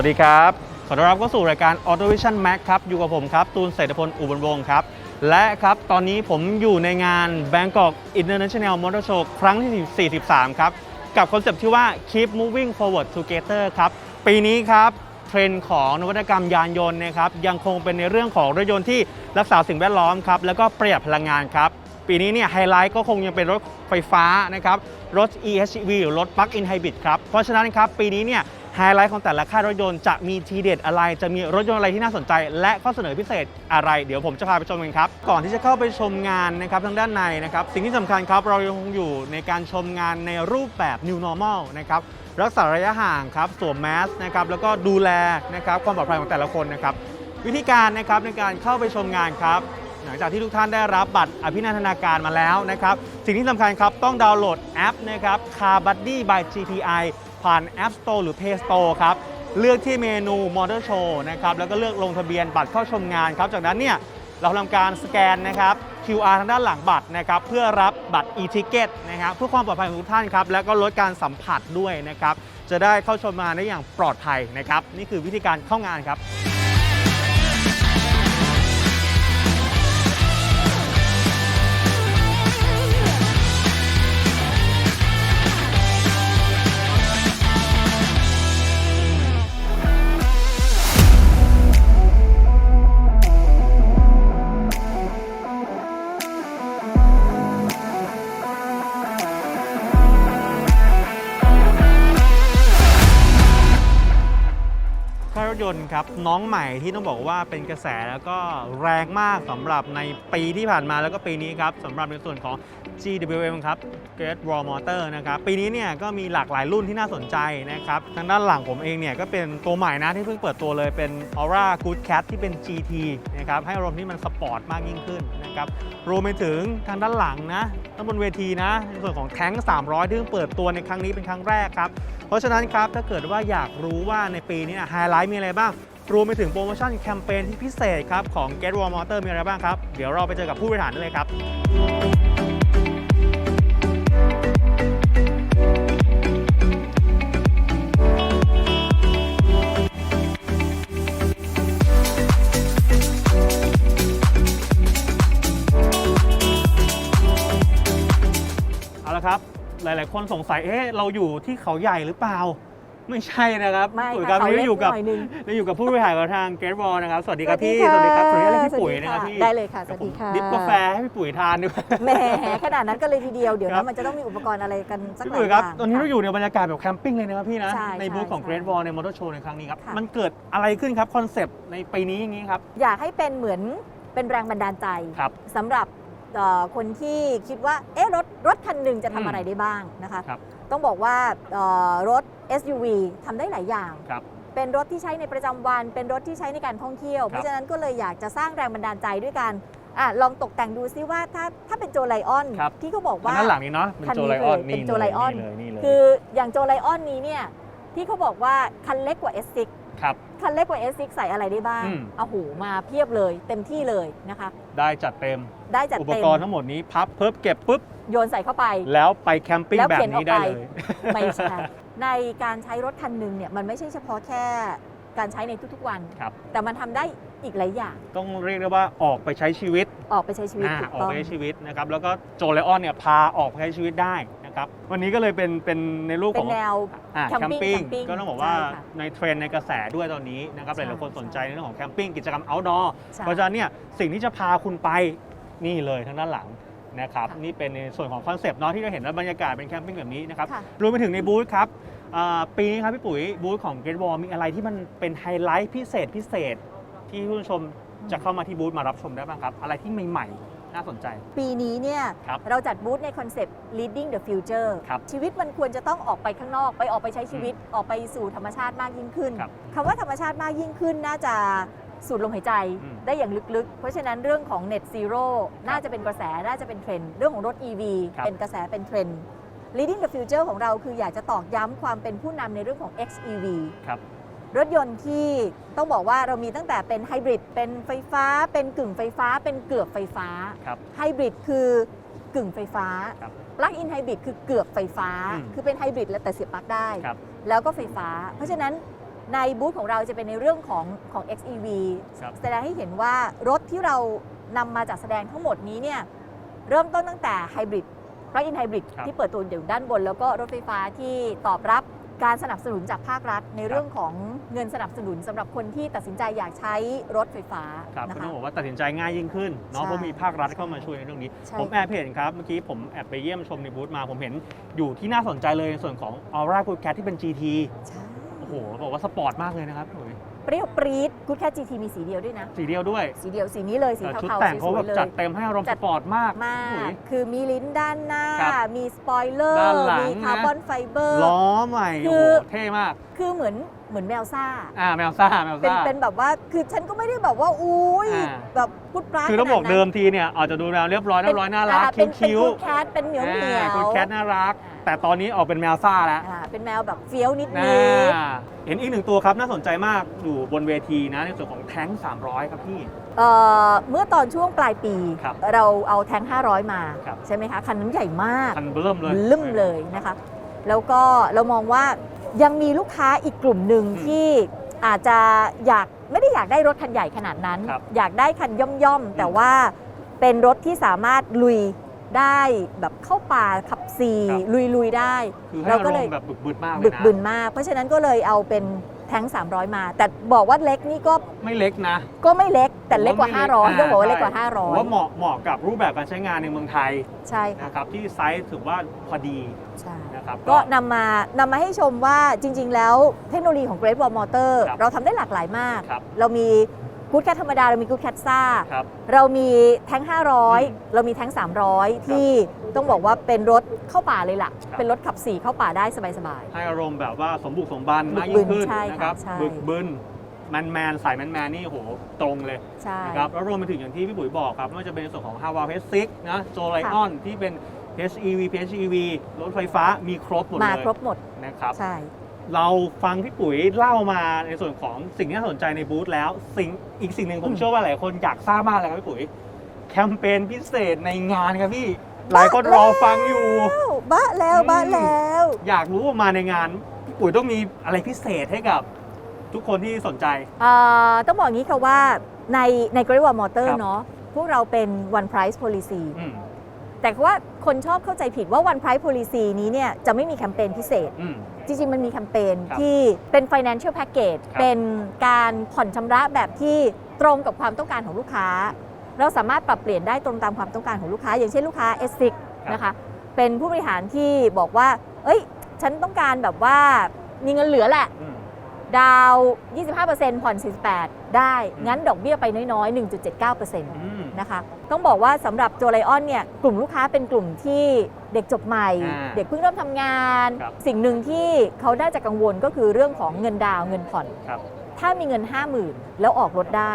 วัสดีครับ ขอต้อนรับเข้าสู่รายการ Auto Vision Max ครับ อยู่กับผมครับ ตูนเศรษฐพล อุบลวงศ์ครับ และครับ ตอนนี้ผมอยู่ในงาน Bangkok International Motor Show ครั้งที่ 43 ครับ กับคอนเซปต์ที่ว่า Keep Moving Forward Together ครับ ปีนี้ครับ เทรนด์ของนวัตกรรมยานยนต์นะครับ ยังคงเป็นในเรื่องของรถยนต์ที่รักษาสิ่งแวดล้อมครับ แล้วก็ประหยัดพลังงานครับ ปีนี้เนี่ยไฮไลท์ก็คงยังเป็นรถไฟฟ้านะครับ รถ EHEV หรือรถ Plug-in Hybrid ครับ เพราะฉะนั้นครับปีนี้เนี่ย ไฮไลท์ของแต่ละค่ายรถยนต์จะมีทีเด็ดอะไร จะมีรถยนต์อะไรที่น่าสนใจ และข้อเสนอพิเศษอะไร เดี๋ยวผมจะพาไปชมกันครับ ก่อนที่จะเข้าไปชมงานนะครับทางด้านในนะครับ สิ่งที่สำคัญครับเรายังคงอยู่ในการชมงานในรูปแบบ New Normal นะครับ รักษาระยะห่างครับ สวมแมสนะครับ แล้วก็ดูแลนะครับความปลอดภัยของแต่ละคนนะครับ วิธีการนะครับในการเข้าไปชมงานครับหลังจากที่ทุกท่านได้รับบัตรอภินันทนาการมาแล้วนะครับ สิ่งที่สำคัญครับ ต้องดาวน์โหลดแอปนะครับ Car Buddy by GPI ผ่าน App Store หรือ Play Store ครับ เลือกที่เมนู Motor Show นะครับ แล้วก็เลือกลงทะเบียนบัตรเข้าชมงานครับ จากนั้นเนี่ยเราทำการสแกนนะครับ QR ทางด้านหลังบัตรนะครับ เพื่อรับบัตร e-ticket นะครับเพื่อความปลอดภัยของทุกท่านครับ แล้วก็ลดการสัมผัสด้วยนะครับ จะได้เข้าชมงานได้อย่างปลอดภัยนะครับ นี่คือวิธีการเข้างานครับ ค่ายรถยนต์ครับน้องใหม่ที่ต้องบอกว่าเป็นกระแสแล้วก็แรงมากสำหรับในปีที่ผ่านมาแล้วก็ปีนี้ครับสำหรับในส่วนของ GWM ครับ Great Wall Motor นะครับ ปีนี้เนี่ยก็มีหลากหลายรุ่นที่น่าสนใจนะครับ ทางด้านหลังผมเองเนี่ยก็เป็นตัวใหม่นะที่เพิ่งเปิดตัวเลยเป็น Aura Good Cat ที่เป็น GT นะครับให้อารมณ์ที่มันสปอร์ตมากยิ่งขึ้นนะครับรวมไปถึงทางด้านหลังนะด้านบนเวทีนะในส่วนของแท้ง300 ที่เพิ่งเปิดตัวในครั้งนี้เป็นครั้งแรกครับ เพราะฉะนั้นครับถ้าเกิดว่าอยากรู้ว่าในปีนี้ไฮไลท์มีอะไรบ้างรวมไปถึงโปรโมชั่นแคมเปญที่พิเศษครับ ของ Get Wall Motor มีอะไรบ้างครับ เดี๋ยวเราไปเจอกับผู้บริหารได้เลยครับ ครับ หลาย ๆ คนสงสัยเอ๊ะเราอยู่ที่เขาใหญ่หรือเปล่า ไม่ใช่นะครับไม่ปุ๋ยค่ะครับเขานี่เล็กอยู่กับหน่อยนึงเราอยู่กับผู้บริหารของทาง Get Wall นะครับ สวัสดีครับพี่ะสวัสดีครับขออนุญาตเรียกพี่ปุ๋ยสวัสนะครับพี่ได้เลยค่ะ สวัสดีค่ะดิฟกาแฟให้พี่ปุ๋ยทานด้วย แหมขนาดนั้นก็เลยทีเดียว เดี๋ยวครันะบ มันจะต้องมีอุปกรณ์อะไรกันสักพี่หลาปุ๋ยยอครับ ย่าง ตอนนี้เราค่ะอยู่ในบรรยากาศแบบแคมปิ้งเลยนะครับพี่นะ ใช่ในบูธของใช่ Great Wall ในมอเตอร์โชว์ในครั้งนี้ครับ ค่ะ มันเกิดอะไรขึ้นครับคอนเซปต์ในปีนี้อย่างนี้ครับ อยากให้เป็นเหมือนเป็นแรงบันดาลใจครับ สำหรับเอ่อ คนที่คิดว่าเอ๊ะรถรถคันหนึ่งจะอืทำมอะไรได้บ้างนะคะครับ ต้องบอกว่าเอ่อรถ SUV ทำได้หลายอย่างครับเป็นรถที่ใช้ในประจำวัน เป็นรถที่ใช้ในการท่องเที่ยว เพราะฉะนั้นก็เลยอยากจะสร้างแรงบันดาลใจด้วยกันอะลองตกแต่งดูซิว่าถ้าถ้าเป็นโจไลออนครับที่เขาบอกทางว่าด้านหลังนี้เนาะเป็นคันโจนี้ไลออนเลยเป็นนี่โจไลออนเลยนี่เลยคืออย่างโจไลออนนี้เนี่ยที่เขาบอกว่าคันเล็กกว่า S6 ครับคันเล็กกว่า S6 ใส่อะไรได้บ้างอืมเอาหูมาเพียบเลย เต็มที่เลยนะคะ ได้จัดเต็ม ได้จัดอุปเต็มกรณ์ทั้งหมดนี้พับเพิ่มเก็บปุ๊บ โยนใส่เข้าไป แล้วไปแคมปิ้งแล้วแบบเข็นออกนี้ได้ไปเลย ไม่ใช่ ในการใช้รถคันหนึ่งเนี่ยมันไม่ใช่เฉพาะแค่การใช้ในทุกๆวัน ครับ แต่มันทำได้อีกหลายอย่างต้องเรียกได้ว่าออกไปใช้ชีวิตออกไปใช้ชีวิตอ่าถูกออกต้องไปใช้ชีวิตนะครับ แล้วก็โจไลออนเนี่ยพาออกไปใช้ชีวิตได้นะครับ วันนี้ก็เลยเป็นเป็นในรูปเป็ขนอง แนว อ่าแคแคมมปิ้ปิ้งงแคมปิ้งก็ต้องบอกว่าใช่ค่ะในเทรนด์ในกระแสด้วยตอนนี้นะครับหใช่ลายๆคนสนใจใช่ในเรื่องของแคมปิ้งกิจกรรม outdoor ใช่ เพราะฉะนั้นเนี่ยสิ่งที่จะพาคุณไป นี่เลยทางด้านหลังนะครับค่ะนี่เป็นในส่วนของคอนเซปต์เนาะที่เราเห็นว่าบรรยากาศเป็นแคมปิ้งแบบนี้นะครับค่ะรวมไปถึงในบูธครับอ่าปีนี้ครับพี่ปุ๋ยบูธของ Great Wall มีอะไรที่มันเป็นไฮไลท์พิเศษพิเศษ ที่ผู้ชมจะเข้ามาที่บูธมารับชมได้บ้างครับ อะไรที่ใหม่ๆ น่าสนใจ ปีนี้เนี่ยครับเราจัดบูธในคอนเซปต์ leading the future ครับชีวิตมันควรจะต้องออกไปข้างนอก ไปออกไปใช้ชีวิตออกไปสู่ธรรมชาติมากยิ่งขึ้นครับ คำว่าธรรมชาติมากยิ่งขึ้นน่าจะ สูดลมหายใจอืม ได้อย่างลึกๆ เพราะฉะนั้นเรื่องของ net zero น่าจะเป็นกระแส น่าจะเป็นเทรนด์เรื่องของรถ EV ครับ เป็นกระแสเป็นเทรนด์ leading the future ของเราคืออยากจะตอกย้ำความเป็นผู้นำในเรื่องของ XEV ครับ รถยนต์ที่ต้องบอกว่าเรามีตั้งแต่เป็นไฮบริดเป็นไฟฟ้า เป็นกึ่งไฟฟ้า เป็นเกือบไฟฟ้าครับไฮบริดคือกึ่งไฟฟ้าครับปลั๊กอินไฮบริดคือเกือบไฟฟ้า อืมคือเป็นไฮบริดแล้วแต่เสียบปลั๊กได้ ครับแล้วก็ไฟฟ้า เพราะฉะนั้น ในบูธของเราจะเป็นในเรื่องของของ XEV ครับ แสดงให้เห็นว่ารถที่เรานำมาจัดแสดงทั้งหมดนี้เนี่ยเริ่มต้นตั้งแต่ไฮบริด plug-in hybrid ครับที่เปิดตัวอยู่ด้านบน แล้วก็รถไฟฟ้าที่ตอบรับการสนับสนุนจากภาครัฐ ในเรื่องของเงินสนับสนุนสำหรับคนที่ตัดสินใจอยากใช้รถไฟฟ้าครับนะก็คะ ต้องบอกว่าตัดสินใจง่ายยิ่งขึ้นเนาะใช่เพราะมีภาครัฐเข้ามาช่วยในเรื่องนี้ ใช่ ผมแอบเห็นครับเมื่อกี้ผมแอบไปเยี่ยมชมในบูธมา ผมเห็นอยู่ที่น่าสนใจเลยในส่วนของ Aura Good Cat ที่เป็น GT ใช่ โอ้โหบอกว่าสปอร์ตมากเลยนะครับโอ้ยเปรี้ยวปรี๊ดกูดแค่ GT มีสีเดียวด้วยนะ สีเดียวด้วยสีเดียวสีนี้เลยสีแต่ชุดเทาแต่งๆสเขาวแบยบๆเลย จัดเต็มให้อารมณ์จัสด ปอร์ตมากมาโอ้ก ย คือมีลิ้นด้านหน้า ครับมีสปอยเลอร์ ด้านหลัง มีคาร์บอนไฟเบอร์ ล้อใหม่คืโอ้อโหเท่มาก คือเหมือนเหมือนแมวซ่า อ่าแมวซ่าแมวเป็นซ่า เป็นแบบว่าคือฉันก็ไม่ได้แบบว่าอุ้ยอ่า แบบพุดปลาคือต้องบอกขนานั้นเดิมทีเนี่ยอาจจะดูแนวเรียบร้อยเรียบร้อยน่ารักอ่เป็นเป็นคิ้วกูดแคทเป็นเหนียวเหนียวคุณแคทน่ารัก แต่ตอนนี้ออกเป็นแมวซ่าแล้วอ่าเป็นแมวแบบเฟี้ยวนิดน่นิดาเห็นอีกหนึ่งตัวครับน่าสนใจมากอยู่บนเวทีนะในส่วนของแท้ง300 ครับพี่ เอ่อเมื่อตอนช่วงปลายปี ครับเราเอาแทง500 มา ครับ ใช่ไหมคะคันนั้นใหญ่มาก คันเบิ่มเลย ลืมเลยนะคะ แล้วก็เรามองว่ายังมีลูกค้าอีกกลุ่มหนึ่งอืมที่อาจจะอยากไม่ได้อยากได้รถคันใหญ่ขนาดนั้น ครับอยากได้คันย่อมๆ แต่ว่าเป็นรถที่สามารถลุย ได้แบบเข้าป่าขับซีครับลุยๆได้ คือให้เราอาก็รเลยมณ์แบบบึกบึนมากเลยนะบึกบึนมาก เพราะฉะนั้นก็เลยเอาเป็นแทง300 มา แต่บอกว่าเล็กนี่ก็ไม่เล็กนะ ก็ไม่เล็กแต่เล็กกว่าผม500ต้องบอกว่าเล็กกว่าใช่ผมว่า500เหมาะเหมาะกับรูปแบบการใช้งานในเมืองไทยใช่ค่ะนะครับที่ไซส์ถือว่าพอดีใช่นะครับก็นำมานำมาให้ชมว่าจริง ๆ แล้วเทคโนโลยีของ Great Wall Motor ครับเราทำได้หลากหลายมากครับเรามี กู๊ดแคทธรรมดา เรามีกู๊ดแคทซ่า ครับ เรามีแทงอืม500 เรามีแทง300 ที่ต้องบอกว่าเป็นรถเข้าป่าเลยล่ะ ครับ เป็นรถขับสี่เข้าป่าได้สบาย ให้อารมณ์แบบว่าสมบุกสมบันบึกมากยิ่งขึ้นบึนใช่นะครับค่ะใช่ บึกบึนแมนแมนสายแมนแมนนี่โหตรงเลยๆ ใช่ นะครับแล้วรวมไปถึงอย่างที่พี่ปุ๋ยบอกครับไม่ว่าจะเป็นในส่วนของ h a w a H6 นะโจไลออนที่เป็น HEV PHEV รถไฟฟ้ามีครบหมดมาเลยครบหมด นะครับ ใช่ เราฟังพี่ปุ๋ยเล่ามาในส่วนของสิ่งที่น่าสนใจในบูธแล้วสิ่งอีกสิ่งหนึ่งผมอืมเชื่อว่าหลายคนอยากทราบมากเลยครับพี่ปุ๋ย แคมเปญพิเศษในงานครับพี่ หลายคนรอฟังอยู่ อ้าวบ้าแล้วอืมบ้าแล้ว อยากรู้ว่ามาในงานพี่ปุ๋ยต้องมีอะไรพิเศษให้กับทุกคนที่สนใจ เอ่อต้องบอกอย่างนี้ค่ะว่าในใน Great Wall Motor ครับ เนาะพวกเราเป็น one price policy อืม แต่ว่าคนชอบเข้าใจผิดว่า one price policy นี้เนี่ยจะไม่มีแคมเปญพิเศษ อืม จริง ๆ มันมีแคมเปญครับที่เป็น financial package ครับ เป็นการผ่อนชำระแบบที่ตรงกับความต้องการของลูกค้า เราสามารถปรับเปลี่ยนได้ตรงตามความต้องการของลูกค้า อย่างเช่นลูกค้า S6 นะคะ เป็นผู้บริหารที่บอกว่า เอ้ย ฉันต้องการแบบว่ามีเงินเหลือแหละ อืม ดาว 25%ผ่อน 48 ได้ งั้นดอกเบี้ยไปน้อยๆ 1.79%อืม นะคะ ต้องบอกว่าสำหรับโจไลออนเนี่ยกลุ่มลูกค้าเป็นกลุ่มที่เด็กจบใหม่อ่าเด็กเพิ่งเริ่มทำงานครับสิ่งหนึ่งที่เขาได้จะกังวลก็คือเรื่องของเงินดาวน์เงินผ่อนครับถ้ามีเงิน 50,000 แล้วออกรถได้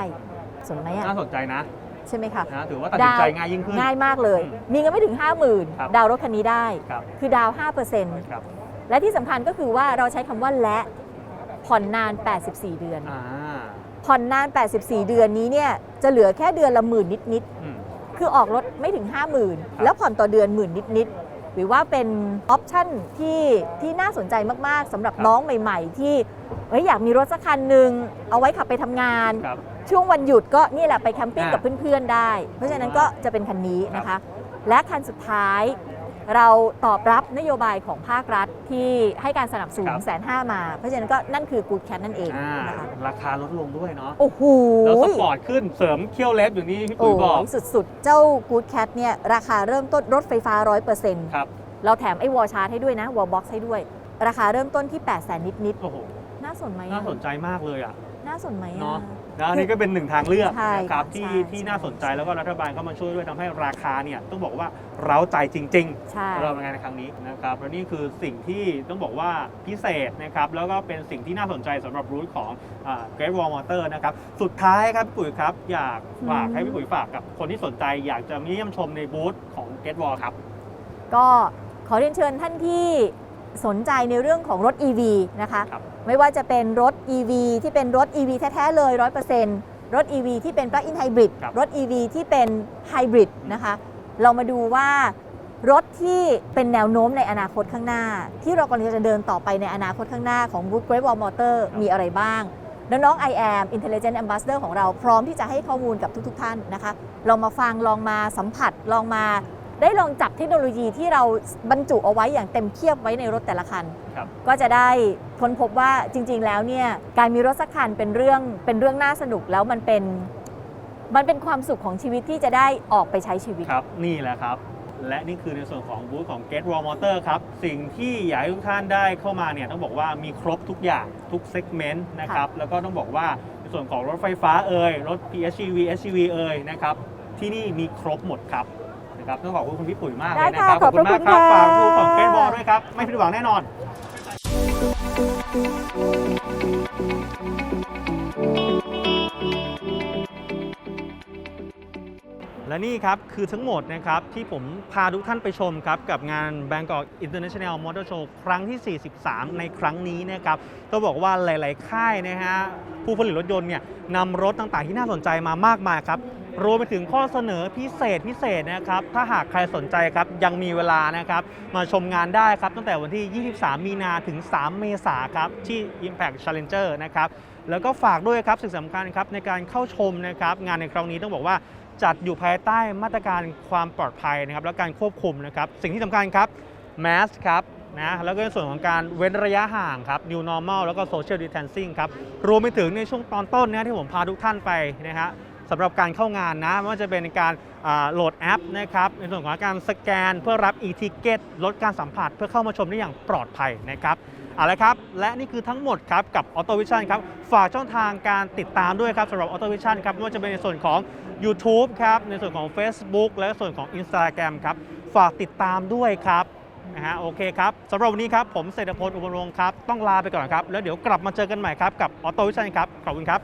สนไหมอะน่าสนใจนะใช่ไหมคะนะถือว่าตัดสินใจง่ายยิ่งขึ้นง่ายมากเลยอืมมีเงินไม่ถึงครับ50,000 ดาวน์รถคันนี้ได้ครับคือดาวน์5%ครับและที่สำคัญก็คือว่าเราใช้คำว่าและผ่อนนาน 84 เดือนอ่า ผ่อนนาน 84 เดือนนี้เนี่ยจะเหลือแค่เดือนละหมื่นนิดอืม ๆ คือออกรถไม่ถึงครับ50,000 แล้วผ่อนต่อเดือนหมื่นนิดๆหรือว่าเป็นออปชั่นที่ที่น่าสนใจมาก ๆสำหรับครับ น้องใหม่ ๆ ที่เฮ้ยอยากมีรถสักคันหนึ่งเอาไว้ขับไปทำงาน ครับ ช่วงวันหยุดก็นี่แหละไปแคมปิ้งอ่ากับเพื่อนๆได้ เพราะฉะนั้นก็จะเป็นคันนี้นะครัคะบและคันสุดท้าย เราตอบรับนโยบายของภาครัฐที่ให้การสนับสนุนแสนห้ามา เพราะฉะนั้นก็นั่นคือกูดแคทนั่นเองอ่านะคะราคาลดลงด้วยเนาะ โอ้โห แล้วสปอร์ตขึ้นเสริมเขี้ยวเล็บอย่างนี้พี่ปุ๋ยบอกโอ้ยสุดๆ เจ้ากูดแคทเนี่ย ราคาเริ่มต้นรถไฟฟ้า 100%ครับ เราแถมไอ้วอลชาร์จให้ด้วยนะ วอลบ็อกซ์ให้ด้วย ราคาเริ่มต้นที่ 8 0 0 0 0นิดโอ้โห ๆ น่าสนไหมอะน่าสนใจมากเลยอะ น่าสนไหมเนอะอะ นะอันนี้ก็เป็นหนึ่งทางเลือกใช่นะครับค่ะที่ใช่ที่ใช่น่าสนใจแล้วก็รัฐบาลเข้ามาช่วยด้วยทำให้ราคาเนี่ยต้องบอกว่าเร้าใจจริงใช่ๆสำหรับงานในครั้งนี้นะครับและนี่คือสิ่งที่ต้องบอกว่าพิเศษนะครับแล้วก็เป็นสิ่งที่น่าสนใจสำหรับรูทของอ่า Great Wall Motor นะครับสุดท้ายครับพี่ปุ๋ยครับอยากฝากให้พี่ปุ๋ยฝากกับคนที่สนใจ อยากจะมาเยี่ยมชมในบูธของ Great Wall ครับ ก็ขอเรียนเชิญท่านที่สนใจในเรื่องของรถ EV นะคะ ครับ ไม่ว่าจะเป็นรถ EV ที่เป็นรถ EV แท้ๆเลย 100%รถ EV ที่เป็น plug-in hybrid ครับ รถ EV ที่เป็น hybrid นะคะ เรามาดูว่ารถที่เป็นแนวโน้มในอนาคตข้างหน้า ที่เรากำลังจะเดินต่อไปในอนาคตข้างหน้าของ Wood Great Wall Motor มีอะไรบ้าง แล้วน้อง I am Intelligent Ambassador ของเราพร้อมที่จะให้ข้อมูลกับทุก ๆ ท่านนะคะ ลองมาฟังลองมาสัมผัสลองมา ได้ลองจับเทคโนโลยีที่เราบรรจุเอาไว้อย่างเต็มเทียบไว้ในรถแต่ละคัน ครับ ก็จะได้ค้นพบว่าจริง ๆ แล้วเนี่ยการมีรถสักคันเป็นเรื่องเป็นเรื่องน่าสนุกแล้วมันเป็นมันเป็นความสุขของชีวิตที่จะได้ออกไปใช้ชีวิต ครับ นี่แหละครับ และนี่คือในส่วนของบูธของ Get Raw Motor ครับ สิ่งที่อยากให้ทุกท่านได้เข้ามาเนี่ยต้องบอกว่ามีครบทุกอย่างทุกเซกเมนต์นะครับ แล้วก็ต้องบอกว่าในส่วนของรถไฟฟ้าเอ่ยรถ PHEV SUV เอ่ยนะครับ ที่นี่มีครบหมดครับ นะครับต้องขอบคุณคุณพี่ปุ๋ยมากเลยนะคได้รับค่ะขอบคุณมากครับขอบพระคุณค่ะฝากบูธของ Get Raw ด้วยครับ ไม่ผิดหวังแน่นอนและนี่ครับ คือทั้งหมดนะครับ ที่ผมพาทุกท่านไปชมครับ กับงาน Bangkok International Motor Show ครั้งที่ 43 ในครั้งนี้นะครับต้องบอกว่าหลาย ๆ ค่ายนะฮะผู้ผลิตรถยนต์เนี่ยนำรถต่าง ๆ ที่น่าสนใจมามากมายครับ รวมไปถึงข้อเสนอพิเศษพิเศษนะครับ ถ้าหากใครสนใจครับยังมีเวลานะครับ มาชมงานได้ครับ ตั้งแต่วันที่ 23 มีนาถึง 3 เมษาครับ ที่ Impact Challenger นะครับ แล้วก็ฝากด้วยครับสิ่งสำคัญครับในการเข้าชมนะครับ งานในครั้งนี้ต้องบอกว่าจัดอยู่ภายใต้มาตรการความปลอดภัยนะครับ และการควบคุมนะครับ สิ่งที่สำคัญครับแมสครับนะแล้วก็ในส่วนของการเว้นระยะห่างครับ New Normal แล้วก็ Social Distancing ครับ รวมไปถึงในช่วงตอนต้นนะที่ผมพาทุกท่านไปนะฮะ สำหรับการเข้างานนะไม่ว่าจะเป็นการโหลดแอปนะครับในส่วนของการสแกนเพื่อรับ e-ticket ลดการสัมผัสเพื่อเข้ามาชมได้อย่างปลอดภัยนะครับเอาละครับและนี่คือทั้งหมดครับกับ Auto Vision ครับฝากช่องทางการติดตามด้วยครับสำหรับ Auto Vision ครับไม่ว่าจะเป็นในส่วนของ YouTube ครับในส่วนของ Facebook และส่วนของ Instagram ครับฝากติดตามด้วยครับนะฮะโอเคครับสำหรับวันนี้ครับผมเศรษฐพลอุบลวงศ์ครับต้องลาไปก่อนครับแล้วเดี๋ยวกลับมาเจอกันใหม่ครับกับ Auto Vision ครับขอบคุณครับ